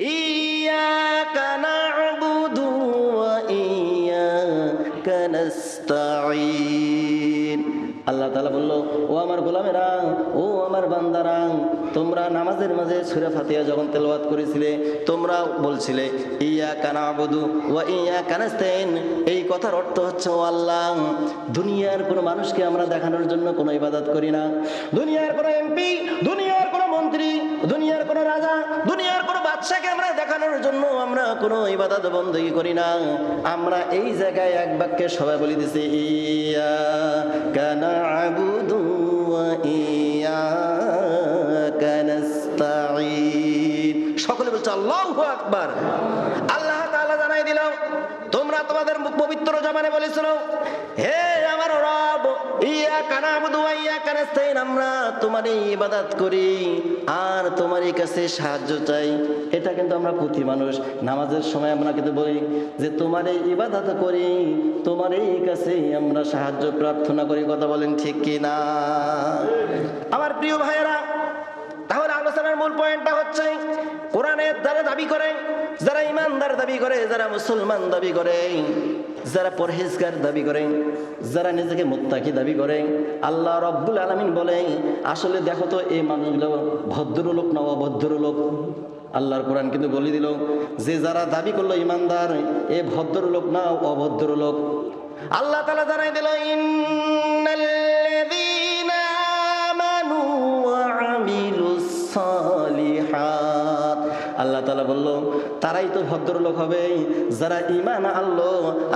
إياك نعبد وإياك نستعين আল্লাহ তালা বললো ও আমার গোলামেরা ও আমার বান্দারা তোমরা নামাজের মাঝে সুরে ফাতিয়া যখন তেলাওয়াত করেছিলে তোমরা বলছিলে ইয়া কানা আবুদু ওয়া ইয়া কানাস্তেন এই কথার অর্থ হচ্ছে ও আল্লাহ দুনিয়ার কোনো মানুষকে আমরা দেখানোর জন্য কোনো ইবাদত করি না দুনিয়ার কোনো এমপি দুনিয়ার কোনো মন্ত্রী, দুনিয়ার কোনো রাজা, দুনিয়ার কোনো বাদশাকে আমরা দেখানোর জন্য আমরা কোনো ইবাদত বন্দী করি না। আমরা এই জায়গায় এক বাক্যে সবাই বলে দিছি, ইয়া কানা আবুদু ইয়া কানাস্তাঈন সকলে বলছে, আল্লাহু আকবার। আল্লাহ তাআলা জানাই দিল তোমরা তোমাদের পবিত্র জবানে বলেছিল, হে করি আর কাছে সাহায্য চাই। এটা কিন্তু আমরা মানুষ। নামাজের সময় আমরা কিন্তু যে করি আমরা সাহায্য প্রার্থনা করি। কথা বলেন ঠিক আমার প্রিয় ভাইয়েরা, তাহলে আলোচনার মূল পয়েন্টটা হচ্ছে, কোরআনের যারা দাবি করে, যারা ইমানদার দাবি করে, যারা মুসলমান দাবি করে যারা পরহেজগার দাবি করে, যারা নিজেকে মুত্তাকি দাবি করে, আল্লাহ রব্বুল আলমিন বলে, আসলে দেখো তো এই মানুষগুলো ভদ্রলোক না অভদ্রলোক? আল্লাহর কোরআন কিন্তু বলে দিল, যে যারা দাবি করল ইমানদার, এ ভদ্রলোক না অভদ্রলোক? আল্লাহ তালা জানাই দিল ইন্নাল্লাযীনা আমানু ওয়া বলল, তারাই তো ভদ্রলোক হবে যারা ইমান আনলো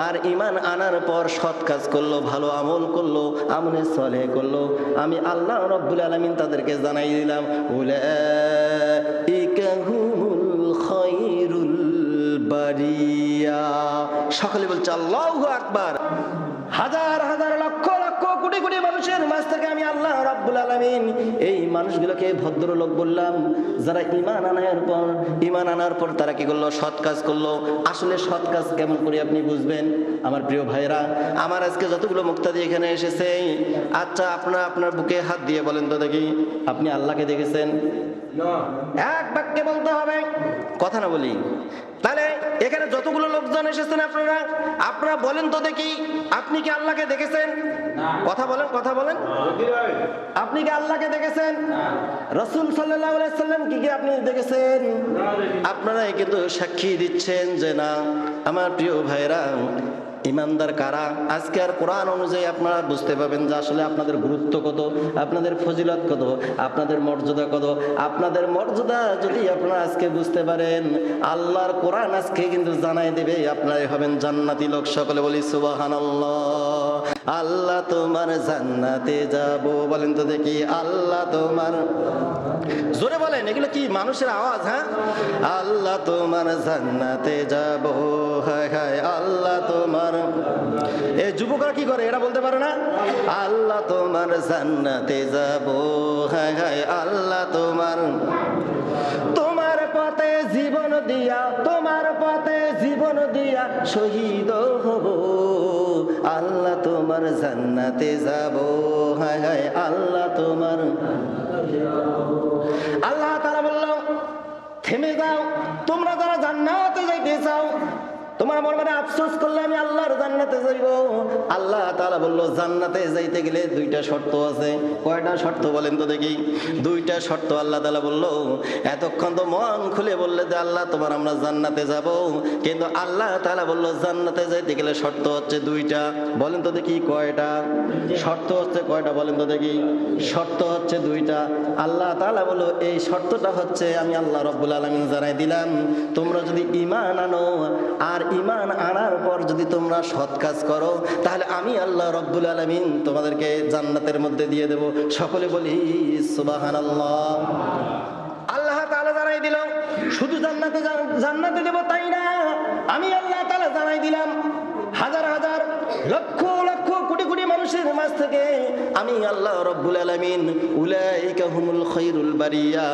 আর ইমান আনার পর সৎ কাজ করল, ভালো আমল করল, আমলে সলে করল, আমি আল্লাহ রব্বুল আলমিন তাদেরকে জানাই দিলাম সকলে বলছে, আল্লাহ আকবার। হাজার হাজার লক্ষ কোটি কোটি মানুষের মাঝ থেকে আমি আল্লাহ রাব্বুল আলামিন এই মানুষগুলোকে ভদ্রলোক বললাম যারা ইমান আনার পর ইমান আনার পর তারা কি করল? সৎ কাজ করল। আসলে সৎ কাজ কেমন করে আপনি বুঝবেন? আমার প্রিয় ভাইরা আমার আজকে যতগুলো মুক্তাদি এখানে এসেছে আচ্ছা আপনার আপনার বুকে হাত দিয়ে বলেন তো দেখি আপনি আল্লাহকে দেখেছেন? এক বাক্যে বলতে হবে কথা না বলি। তাহলে এখানে যতগুলো লোকজন এসেছেন আপনারা আপনারা বলেন তো দেখি আপনি কি আল্লাহকে দেখেছেন? কথা বলেন কথা বলেন। আপনি কি আল্লাহকে দেখেছেন? রসুল সাল্লাম কি কি আপনি দেখেছেন? আপনারা কিন্তু সাক্ষী দিচ্ছেন যে না আমার প্রিয় ভাইরা ইমানদার কারা? আজকে আর কোরআন অনুযায়ী আপনারা বুঝতে পাবেন যে আসলে আপনাদের গুরুত্ব কত, আপনাদের ফজিলত কত, আপনাদের মর্যাদা কত। আপনাদের মর্যাদা যদি আপনারা আজকে বুঝতে পারেন, আল্লাহর কোরআন আজকে কিন্তু জানাই দেবে, আপনারাই হবেন জান্নাতি লোক। সকলে বলি সুবাহান আল্লাহ তোমার জান্নাতে যাব। বলেন তো দেখি, আল্লাহ তোমার জোরে বলেন, এগুলো কি মানুষের আওয়াজ হ্যাঁ? আল্লাহ তোমার জান্নাতে যাব। হায় হায়, আল্লাহ তোমার এ যুবকরা কি করে? এরা বলতে পারে না? আল্লাহ তোমার জান্নাতে যাব। হায় হায়, আল্লাহ তোমার তোমার পথে জীবন দিয়া, তোমার পথে জীবন দিয়া শহীদ হব। আল্লাহ তোমার জান্নাতে যাব। হায় হায়, আল্লাহ তোমার আল্লাহ তারা বলল, থেমে যাও, তোমরা যারা জান্নাতে যাইতে চাও তোমার মনে মনে আফসোস করলে আমি আল্লাহর জান্নাতে যাইব। আল্লাহ তাআলা বলল, জান্নাতে যাইতে গেলে দুইটা শর্ত আছে। কয়টা শর্ত বলেন তো দেখি। দুইটা শর্ত আল্লাহ তাআলা বলল, এতক্ষণ তো মন খুলে বললে যে আল্লাহ তোমার আমরা জান্নাতে যাব। কিন্তু আল্লাহ তাআলা বলল, জান্নাতে যাইতে গেলে শর্ত হচ্ছে দুইটা। বলেন তো দেখি কয়টা? শর্ত হচ্ছে কয়টা বলেন তো দেখি। শর্ত হচ্ছে দুইটা। আল্লাহ তাআলা বলল, এই শর্তটা হচ্ছে আমি আল্লাহ রব্বুল আলামিন জানাই দিলাম। তোমরা যদি ঈমান আনো, আর ঈমান আনার পর যদি তোমরা সৎ কাজ করো, তাহলে আমি আল্লাহ রব্দুল আলমিন তোমাদেরকে জান্নাতের মধ্যে দিয়ে দেব। সকলে বলি সুবাহান আল্লাহ আল্লাহ তালা জানাই দিল, শুধু জান্নাতে জান্নাতে দেব তাই না? আমি আল্লাহ তালা জানাই দিলাম, হাজার হাজার, লক্ষ মানুষের মাঝ থেকে আমি আল্লাহ রব্বুল আলামিন উলাইকা হুমুল খায়রুল বারিয়া,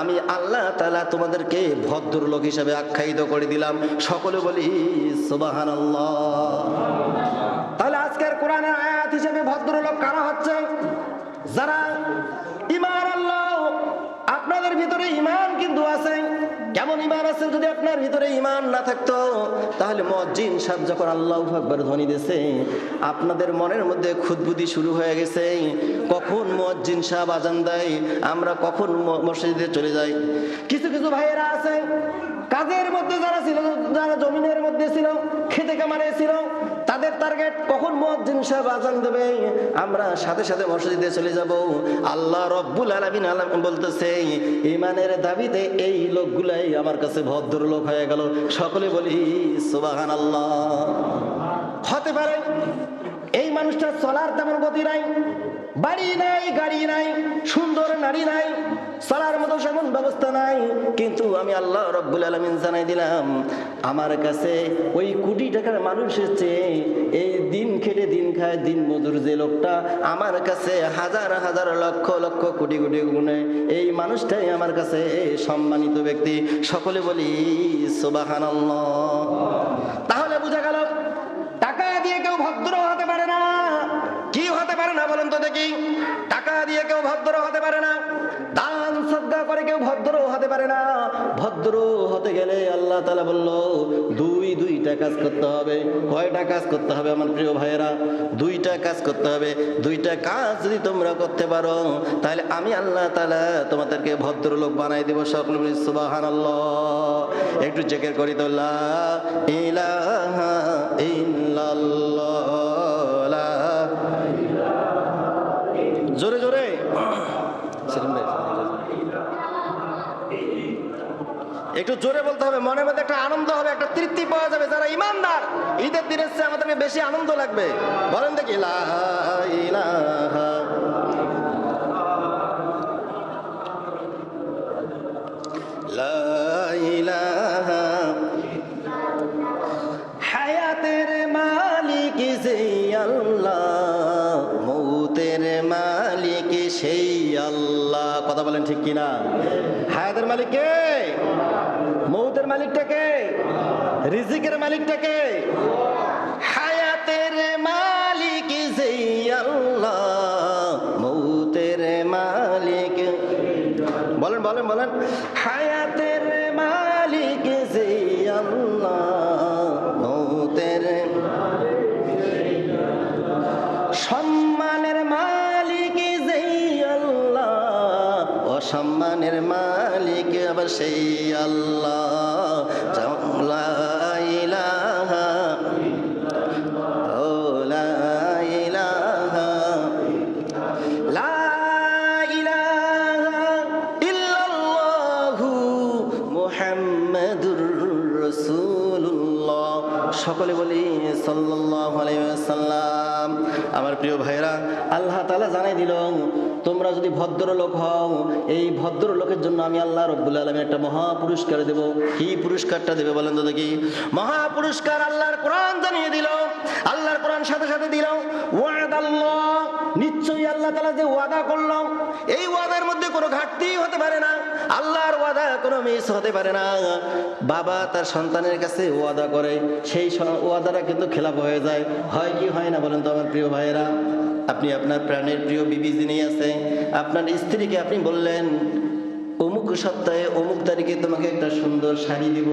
আমি আল্লাহ তালা তোমাদেরকে ভদ্রলোক হিসাবে আখ্যায়িত করে দিলাম। সকলে বলি, সুবহানাল্লাহ। তাহলে আজকের কোরআনের আয়াত হিসেবে ভদ্রলোক কারা হচ্ছে? যারা ইমান আল্লাহ আপনাদের ভিতরে ইমান কিন্তু আছে। এমন ইমান আছে, যদি আপনার ভিতরে ইমান না থাকতো, তাহলে মজ্জিন সাহেব যখন আল্লাহ আকবর ধ্বনি দিয়েছে, আপনাদের মনের মধ্যে খুদবুদি শুরু হয়ে গেছে, কখন মজ্জিন সাহেব আজান দেয়, আমরা কখন মসজিদে চলে যাই। কিছু কিছু ভাইয়েরা আছে, কাজের মধ্যে যারা ছিল, যারা জমিনের মধ্যে ছিল, খেতে কামারে ছিল তাদের টার্গেট কখন মজ্জিন সাহেব আজান দেবে? আমরা সাথে সাথে মসজিদে চলে যাব। আল্লাহ রব্বুল আলামিন আলাম বলতেছে ইমানের দাবিতে এই লোকগুলাই আমার কাছে ভদ্রলোক হয়ে গেল। সকলে বলি সুবাহান আল্লাহ হতে পারে এই মানুষটা চলার তেমন গতি নাই, বাড়ি নাই, গাড়ি নাই, সুন্দর নারী নাই চলার মতো সেমন ব্যবস্থা নাই। কিন্তু আমি আল্লাহ রব্বুল আলমিন জানাই দিলাম, আমার কাছে ওই কোটি টাকার মানুষের চেয়ে এই দিন খেটে দিন খায় দিন মজুর যে লোকটা, আমার কাছে হাজার হাজার লক্ষ লক্ষ কোটি কোটি গুণে এই মানুষটাই আমার কাছে সম্মানিত ব্যক্তি। সকলে বলি সুবাহান তাহলে বোঝা গেল, টাকা দিয়ে কেউ ভদ্র হতে পারে না। কি হতে পারে না বলেন তো দেখি। টাকা দিয়ে কেউ ভদ্র হতে পারে না। দান করে কেউ ভদ্র হতে পারে না। ভদ্র হতে গেলে আল্লাহ তালা বলল, দুই দুইটা কাজ করতে হবে। কয়টা কাজ করতে হবে আমার প্রিয় ভাইয়েরা? দুইটা কাজ করতে হবে। দুইটা কাজ যদি তোমরা করতে পারো, তাহলে আমি আল্লাহ তালা তোমাদেরকে ভদ্রলোক বানাই দেবো সকল একটু চেকের করি তো ইলাহা ইল্লাল্লাহ। একটু জোরে বলতে হবে, মনের মধ্যে একটা আনন্দ হবে, একটা তৃপ্তি পাওয়া যাবে। যারা ইমানদার, ঈদের দিনের চেয়ে আমাদেরকে বেশি আনন্দ লাগবে। বলেন দেখি হায়াতের মালিক সেই আল্লাহ সেই আল্লাহ। কথা বলেন ঠিক কিনা? হায়াতের মালিক কে? মৌতের মালিকটা কে রিজিকের মালিকটা কে হায়াতের মালিক আল্লাহ, মৌতের মালিক। বলেন বলেন বলেন। হায়াতের রাসূলুল্লাহ। সকলে বলি ওয়াসাল্লাম। আমার প্রিয় ভাইরা আল্লাহ তাআলা জানাই দিল, তোমরা যদি ভদ্রলোক হও, এই ভদ্রলোকের জন্য আমি আল্লাহ রব্বুল আলামিন একটা মহা পুরস্কার দেব। কি পুরস্কারটা দেবে বলেন তো দেখি। মহা পুরস্কার আল্লাহর কোরআন জানিয়ে দিল। আল্লাহর কোরআন সাথে সাথে দিল নিশ্চয়ই আল্লাহ তাআলা যে ওয়াদা করলাম এই ওয়াদার মধ্যে কোনো ঘাটতি হতে পারে না। আল্লাহর ওয়াদা কোনো মিস হতে পারে না। বাবা তার সন্তানের কাছে ওয়াদা করে, সেই ওয়াদাটা কিন্তু খেলাপ হয়ে যায়। হয় কি হয় না বলেন তো আমার প্রিয় ভাইয়েরা? আপনি আপনার প্রাণের প্রিয় বিবি যিনি আছে, আপনার স্ত্রীকে আপনি বললেন, অমুক সপ্তাহে অমুক তারিখে তোমাকে একটা সুন্দর শাড়ি দিব।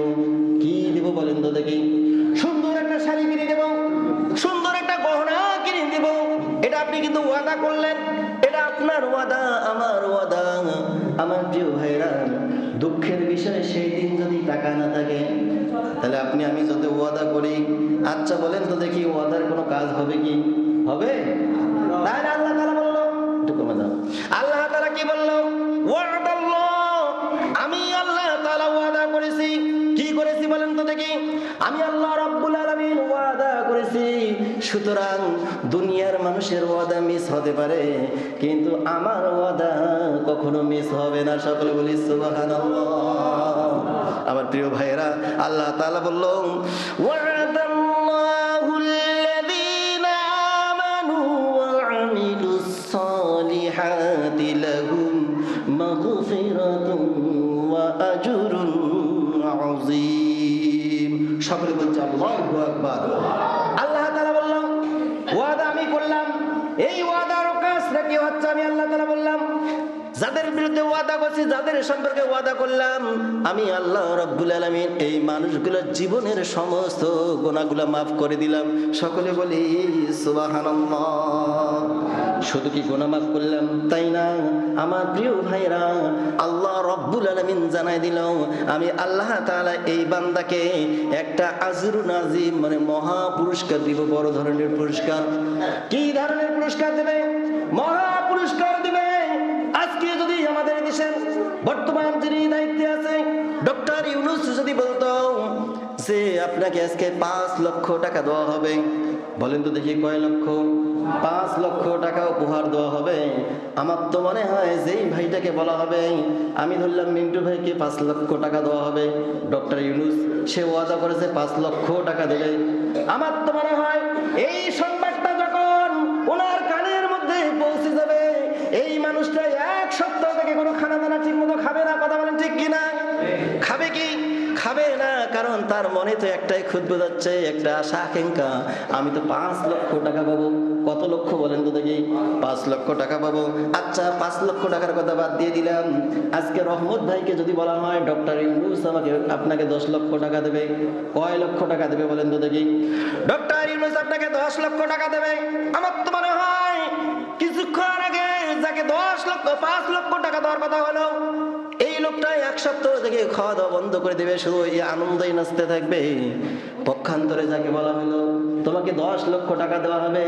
কি দিব বলেন তো দেখি। সুন্দর একটা শাড়ি কিনে দেব, সুন্দর একটা গহনা কিনে দিব। এটা আপনি কিন্তু ওয়াদা করলেন। এটা আপনার ওয়াদা, আমার ওয়াদা। আমার প্রিয় ভাইরা দুঃখের বিষয়, সেই দিন যদি টাকা না থাকে, তাহলে আপনি, আমি যদি ওয়াদা করি আচ্ছা বলেন তো দেখি ওয়াদার কোনো কাজ হবে কি? হবে? আল্লাহ বলল, একটু কমে দাও। করেছি বলেন তো দেখি। আমি আল্লাহ রাব্বুল আলামিন ওয়াদা করেছি। সুতরাং দুনিয়ার মানুষের ওয়াদা মিস হতে পারে, কিন্তু আমার ওয়াদা কখনো মিস হবে না। সকলে বলি, সুবহানাল্লাহ। আমার প্রিয় ভাইয়েরা, আল্লাহ তাআলা বলল ওয়াদাল্লাহু সকলে বলছে, আল্লাহু আকবার। আল্লাহ তাআলা বললাম, ওয়াদা আমি করলাম। এই ওয়াদার কাজটা নাকি হচ্ছে আমি আল্লাহ তাআলা বললাম, যাদের বিরুদ্ধে ওয়াদা করছি, যাদের সম্পর্কে ওয়াদা করলাম, আমি আল্লাহ রব্বুল আলমিন এই মানুষগুলোর জীবনের সমস্ত গোনাগুলো মাফ করে দিলাম। সকলে বলি, সুবাহানাল্লাহ। শুধু কি গোনা মাফ করলাম? তাই না? আমার প্রিয় ভাইরা আল্লাহ রব্বুল আলমিন জানাই দিল, আমি আল্লাহ তাআলা এই বান্দাকে একটা আজরু নাজিম মানে মহা পুরস্কার দিব, বড় ধরনের পুরস্কার। কি ধরনের পুরস্কার দেবে? মহা পুরস্কার দেবে। আজকে যদি আমাদের দেশের বর্তমান যিনি দায়িত্বে আছে, ডক্টর ইউনুস যদি বলতো যে, আপনাকে আজকে পাঁচ লক্ষ টাকা দেওয়া হবে বলেন তো দেখি কয় লক্ষ? পাঁচ লক্ষ টাকা উপহার দেওয়া হবে। আমার তো মনে হয় যেই ভাইটাকে বলা হবে, আমি ধরলাম মিন্টু ভাইকে পাঁচ লক্ষ টাকা দেওয়া হবে। ডক্টর ইউনুস, সে ওয়াদা করেছে পাঁচ লক্ষ টাকা দেবে। আমার তো মনে হয় এই সংবাদটা কারণ তার মনে তো একটাই খুদ্ যাচ্ছে, একটা আশা, আকাঙ্ক্ষা। আমি তো পাঁচ লক্ষ টাকা পাবো। কত লক্ষ বলেন তো দেখি? পাঁচ লক্ষ টাকা পাবো। আচ্ছা পাঁচ লক্ষ টাকার কথা বাদ দিয়ে দিলাম। আজকে রহমত ভাইকে যদি বলা হয়, ডক্টর ইউনুস আমাকে, আপনাকে দশ লক্ষ টাকা দেবে। কয় লক্ষ টাকা দেবে বলেন তো দেখি? ডক্টর ইউনুস আপনাকে দশ লক্ষ টাকা দেবে। আমার তো মনে হয়, কিছুক্ষণ আগে যাকে দশ লক্ষ, পাঁচ লক্ষ টাকা দেওয়ার কথা হলো এই লোকটা এক সপ্তাহ থেকে খাওয়া দাওয়া বন্ধ করে দেবে, শুধু এই আনন্দই নাচতে থাকবে। পক্ষান্তরে যাকে বলা হলো, তোমাকে দশ লক্ষ টাকা দেওয়া হবে।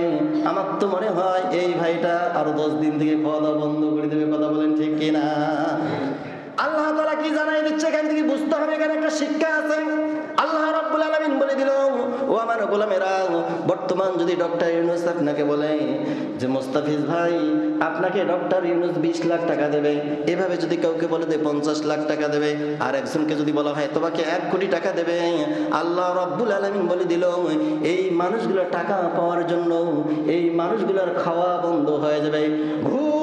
আমার তো মনে হয় এই ভাইটা আরও দশ দিন থেকে খাওয়া দাওয়া বন্ধ করে দেবে, কথা বলেন ঠিক কিনা? আল্লাহ তালা কি জানাই দিচ্ছে? এখান থেকে বুঝতে হবে এখানে একটা শিক্ষা আছে। আমার গোলামেরা, বর্তমান যদি ডক্টর ইউনুস আপনাকে বলে যে, মোস্তাফিজ ভাই, আপনাকে ডক্টর ইউনুস বিশ লাখ টাকা দেবে। এভাবে যদি কাউকে বলে দেয় পঞ্চাশ লাখ টাকা দেবে। আর একজনকে যদি বলা হয়, তোমাকে এক কোটি টাকা দেবে। আল্লাহ রাব্বুল আলামিন বলে দিল, এই মানুষগুলো টাকা পাওয়ার জন্য, এই মানুষগুলোর খাওয়া বন্ধ হয়ে যাবে। ঘুম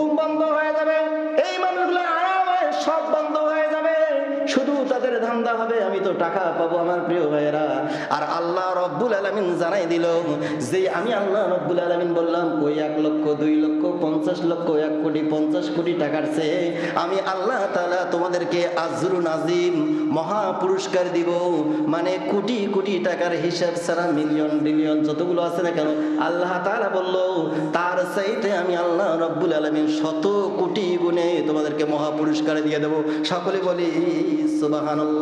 ধান্দা হবে, আমি তো টাকা পাবো আমার প্রিয় ভাইয়েরা। আর আল্লাহ রব্বুল আলমিন জানাই দিল যে আমি আল্লাহ রব্বুল আলমিন বললাম, ওই এক লক্ষ, দুই লক্ষ, পঞ্চাশ লক্ষ, এক কোটি, পঞ্চাশ কোটি টাকার চেয়ে আমি আল্লাহ তালা তোমাদেরকে আজরু নাজিম মহা পুরস্কার দিব। মানে কোটি কোটি টাকার হিসাব ছাড়া মিলিয়ন, বিলিয়ন যতগুলো আছে না কেন, আল্লাহ তালা বলল, তার চাইতে আমি আল্লাহ রব্বুল আলমিন শত কোটি গুণে তোমাদেরকে মহা পুরস্কার দিয়ে দেবো। সকলে বলি সুবাহান্লাহ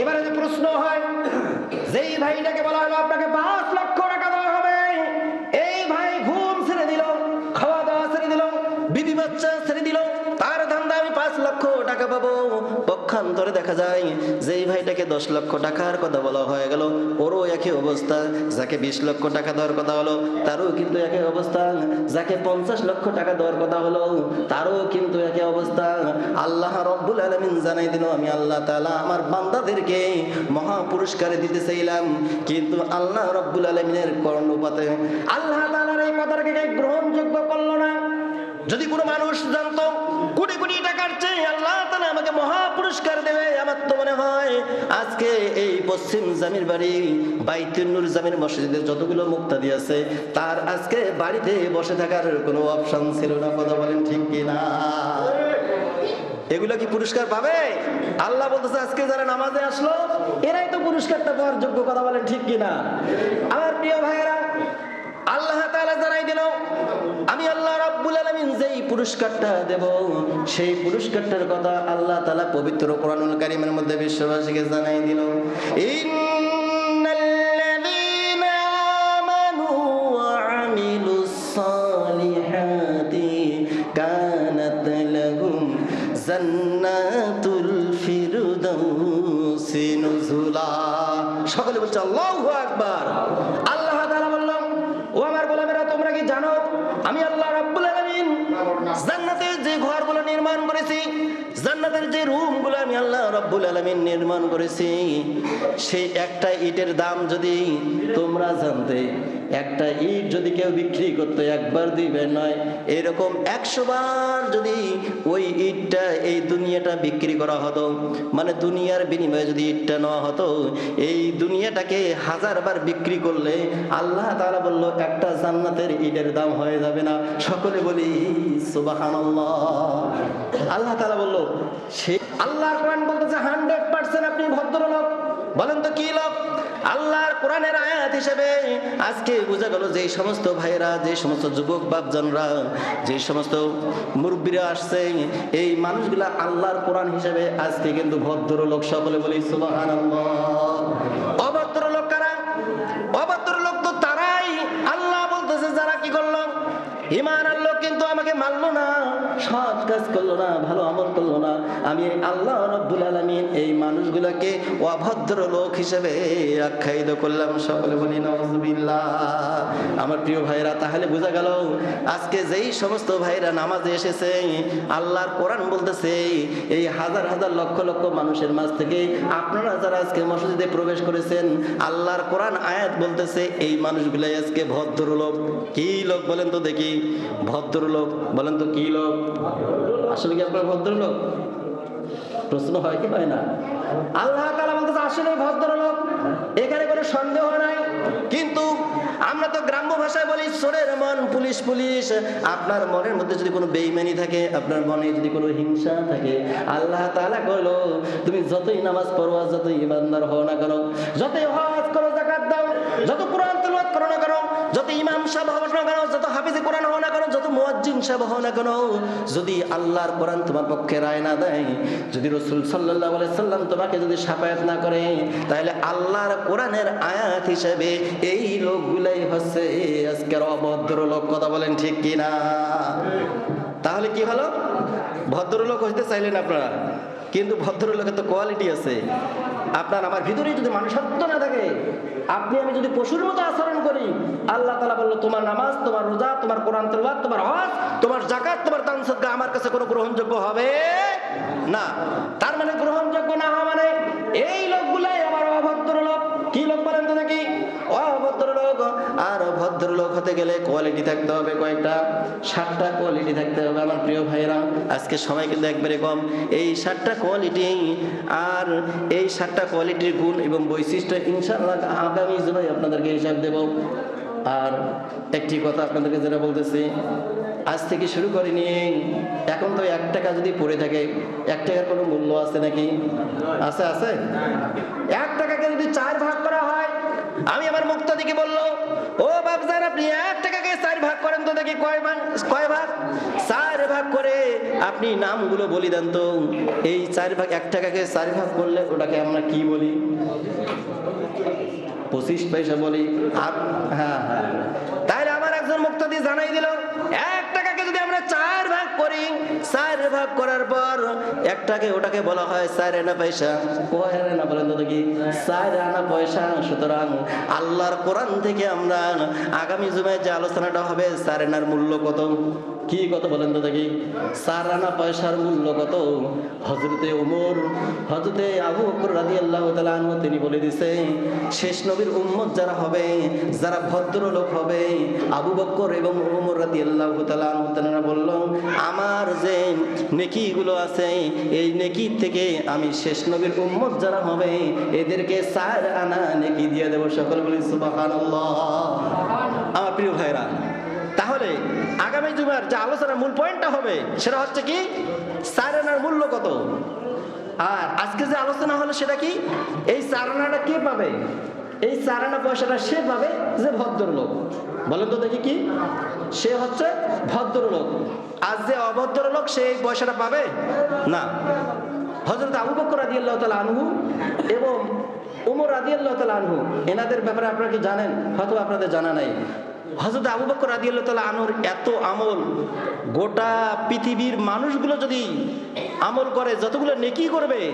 এবারে যে প্রশ্ন হয়, যেই ভাইটাকে বলা হলো, আপনাকে পাঁচ লক্ষ টাকা দেওয়া হবে। এই ভাই ঘুম ছেড়ে দিল, খাওয়া দাওয়া ছেড়ে দিল বিবি বাচ্চা ছেড়ে দিল, তার ধান্দা আমি পাঁচ লক্ষ টাকা পাবো। পক্ষান্তরে দেখা যায় যে ভাইটাকে দশ লক্ষ টাকার কথা বলা হয়ে গেল, ওরও একই অবস্থা, যাকে বিশ লক্ষ টাকা দেওয়ার কথা হলো, তারও কিন্তু একই অবস্থা, যাকে পঞ্চাশ লক্ষ টাকা দেওয়ার কথা হলো, তারও কিন্তু একই অবস্থা। আল্লাহ রব্বুল আলমিন জানাই দিল, আমি আল্লাহ তালা আমার বান্দাদেরকে মহা পুরস্কার দিতে চাইলাম, কিন্তু আল্লাহ রব্বুল আলমিনের কর্ণপাতে আল্লাহ তালার এই কথাটাকে গ্রহণযোগ্য করল না। যদি কোনো মানুষ জানতো কোটি কোটি টাকার চেয়ে আল্লাহ তালা আমাকে মহা পুরস্কার দেবে, আমার তো মনে হয় আজকে এই পশ্চিম জামির বাড়ি, বাইতুন্নুর জামির মসজিদে যতগুলো মুক্তাদি আছে, তার আজকে বাড়িতে বসে থাকার কোনো অপশন ছিল না, কথা বলেন ঠিক কিনা এগুলো কি পুরস্কার পাবে? আল্লাহ বলতেছে, আজকে যারা নামাজে আসলো, এরাই তো পুরস্কারটা পাওয়ার যোগ্য, কথা বলেন ঠিক কিনা আমার প্রিয় ভাইয়েরা, আল্লাহ তাআলা জানাই দিল আমি আল্লাহ রাব্বুল আলামিন যেই পুরস্কারটা দেব, সেই পুরস্কারটার কথা আল্লাহ তাআলা পবিত্র কোরআনুল কারীমের মধ্যে বিশ্ববাসীকে জানাই দিল। ইন্নাল্লাযীনা নুজুলা। সকলে বলছে, আল্লাহু আকবার। আল্লাহ তাআলা বললাম ও আমার গোলামেরা তোমরা কি জানো আমি আল্লাহ রাব্বুল আলামিন জান্নাতে যে ঘরগুলো নির্মাণ করেছি, জান্নাতের যে রুমগুলো আমি আল্লাহ রাব্বুল আলামিন নির্মাণ করেছি, সেই একটা ইটের দাম যদি তোমরা জানতে একটা ইট যদি কেউ বিক্রি করতো, একবার দুইবার নয়। এরকম একশো বার যদি ওই ইটটা এই দুনিয়াটা বিক্রি করা হতো মানে দুনিয়ার বিনিময়ে যদি ইটটা নেওয়া হতো, এই দুনিয়াটাকে হাজার বার বিক্রি করলে আল্লাহ তাআলা বলল, একটা জান্নাতের ইটের দাম হয়ে যাবে না। সকলে বলি, সুবহানাল্লাহ। আল্লাহ তাআলা বলল, সে আল্লাহ কোরআন বলতেছে, হান্ড্রেড পার্সেন্ট আপনি ভদ্রলোক। বলেন তো কি লোক? আল্লাহর কোরআনের আয়াত হিসেবে আজকে বোঝা গেল যে সমস্ত ভাইয়েরা, যে সমস্ত যুবক বাপজনরা, যে সমস্ত মুরব্বীরা আসছে, এই মানুষগুলা আল্লাহর কোরআন হিসেবে আজকে কিন্তু ভদ্রলোক সকলে বলি, সুবহানাল্লাহ। অভদ্র লোক কারা? অভদ্র লোক তো তারাই। আল্লাহ বলতেছে, যারা কি করল? ইমান আনলো কিন্তু আমাকে মানলো না। সৎ কাজ করল না, ভালো আমল করল না। আমি আল্লাহ রব্বুল আলমিন এই মানুষগুলোকে অভদ্র লোক হিসেবে আখ্যায়িত করলাম। সকলে বলি নজবিল্লাহ আমার প্রিয় ভাইরা, তাহলে বোঝা গেল, আজকে যেই সমস্ত ভাইরা নামাজে এসেছে, আল্লাহর কোরআন বলতেছে, এই হাজার হাজার লক্ষ লক্ষ মানুষের মাঝ থেকে আপনারা যারা আজকে মসজিদে প্রবেশ করেছেন, আল্লাহর কোরআন আয়াত বলতেছে, এই মানুষগুলাই আজকে ভদ্রলোক। কি লোক বলেন তো দেখি। ভদ্রলোক, বলেন তো কি লোক? আসলে কি আপনার ভদ্রলোক? প্রশ্ন হয় কি হয় না? আল্লাহ তাআলা বলতেছে, আসলে ভদ্রলোক এখানে কোনো সন্দেহ নাই। কিন্তু আমরা তো গ্রাম্য ভাষায় বলি, সোরের মন, পুলিশ পুলিশ। আপনার মনের মধ্যে যদি কোনো বেইমানি থাকে, আপনার মনে যদি কোনো হিংসা থাকে, আল্লাহ তাআলা করল তুমি যতই নামাজ পড়ো যতই ইমানদার হও না করো যতই হজ করো জাকাত দাও যত কোরআন তেলাওয়াত করো না কেন যত ইমাম কোরআন না যত যদি আল্লাহর তোমার পক্ষে দেয়, যদি রসুল সাল্লাম তোমাকে যদি না করে, তাহলে আল্লাহর আয়াত হিসেবে এই লোকগুলাই হচ্ছে আজকের কথা বলেন ঠিক কিনা? তাহলে কি হলো ভদ্রলোক হইতে চাইলেন আপনারা? কিন্তু ভদ্রলোকের তো কোয়ালিটি আছে। আপনার আমার ভিতরেই যদি মানুষত্ব না থাকে, আপনি আমি যদি পশুর মতো আচরণ করি, আল্লাহ তালা বলল, তোমার নামাজ, তোমার রোজা, তোমার কোরআন তেলাওয়াত, তোমার হজ, তোমার জাকাত তোমার দান আমার কাছে কোনো গ্রহণযোগ্য হবে না। তার মানে গ্রহণযোগ্য না হওয়া মানে এই লোকগুলাই আর ভদ্র লোক হতে গেলে কোয়ালিটি থাকতে হবে কয়েকটা, সাতটা কোয়ালিটি থাকতে হবে আমার প্রিয় ভাইয়েরা। আজকে সময় কিন্তু একবারে কম। এই সাতটা কোয়ালিটি আর এই সাতটা কোয়ালিটির গুণ এবং বৈশিষ্ট্য ইনশাআল্লাহ আগামী জুলাই আপনাদেরকে হিসাব দেব। আর একটি কথা আপনাদেরকে যেটা বলতেছি, আজ থেকে শুরু করে নিয়ে এখন তো এক টাকা যদি পড়ে থাকে, এক টাকার কোনো মূল্য আছে নাকি? আছে আছে? এক টাকাকে যদি চার ভাগ করা হয় আমি আমার মুক্তাদিকে বলল, ও বাবজান আপনি এক টাকাকে চার ভাগ করেন তো দেখি কয় ভাগ কয় ভাগ? চার ভাগ করে আপনি নামগুলো বলি দেন তো। এই চার ভাগ, এক টাকাকে চার ভাগ করলে ওটাকে আমরা কি বলি? পঁচিশ পয়সা বলি। হ্যাঁ হ্যাঁ। তাহলে আমার একজন মুক্তাদি জানাই দিল, এক টাকাকে যদি আমরা চার ভাগ করি, চার ভাগ করার পর একটাকে ওটাকে বলা হয় চার আনা পয়সা। কয় আনা বলেন তো কি চার আনা পয়সা সুতরাং আল্লাহর কোরআন থেকে আমরা আগামী জুমায় যে আলোচনাটা হবে চার আনার মূল্য কত? কি কত বলেন তো দেখি চার আনা পয়সার মূল্য কত? হজরতে উমর হজরতে আবু বকর রাদিয়াল্লাহু তাআলা আনহু তিনি বলে দিছে, শেষ নবীর উম্মত যারা হবে, যারা ভদ্র লোক হবে, আবু বকর এবং উমর রাদিয়াল্লাহু আল্লাহ আনহু তারা বলল, আমার যে নেকিগুলো আছে, এই নেকি থেকে আমি শেষ নবীর উম্মত যারা হবে, এদেরকে চার আনা নেকি দিয়ে দেবো সকল বলি, সুবহানাল্লাহ। আমার প্রিয় ভাইরা তাহলে আগামী জুমার যে আলোচনার মূল পয়েন্টটা হবে, সেটা হচ্ছে কি? সারেনার মূল্য কত? আর আজকে যে আলোচনা হলো সেটা কি? এই চারানাটা কে পাবে? এই চারানা পয়সাটা সে পাবে যে ভদ্রলোক। বলেন তো দেখি কি? সে হচ্ছে ভদ্রলোক। আজ যে অভদ্রলোক, সে এই পয়সাটা পাবে? না। হজরত আবু বকর রাদি আল্লাহ তালা আনহু এবং উমর রাদি আল্লাহ তালা আনহু, এনাদের ব্যাপারে আপনারা কি জানেন? হয়তো আপনাদের জানা নাই। হজরত আবু বকর রাদি আল্লাহ তালা আনুর এত আমল, গোটা পৃথিবীর মানুষগুলো যদি আমল করে, যতগুলো নেকি করবে,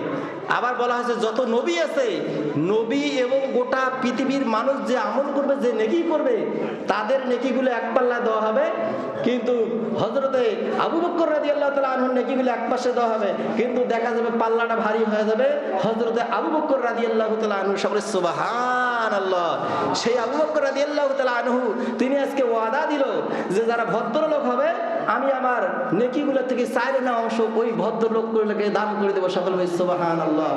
আবার বলা হয়েছে যত নবী আছে, নবী এবং গোটা পৃথিবীর মানুষ যে আমল করবে, যে নেকি করবে, তাদের নেকিগুলো এক পাল্লা দেওয়া হবে। কিন্তু হজরতে আবু বক্কর রাজি আল্লাহ তালা আনহর নেকিগুলো এক পাশে দেওয়া হবে। কিন্তু দেখা যাবে পাল্লাটা ভারী হয়ে যাবে। হজরতে আবু বক্কর রাজি আল্লাহ তালা আনহু সকলে সুবাহান আল্লাহ সেই আবু বকর রাদিয়াল্লাহু তাআলা আনহু, তিনি আজকে ওয়াদা দিল যে যারা ভদ্রলোক হবে, আমি আমার নেকিগুলো থেকে চাইরে না অংশ ওই ভদ্রলোকগুলোকে দান করে দেবো সকল সুবাহান আল্লাহ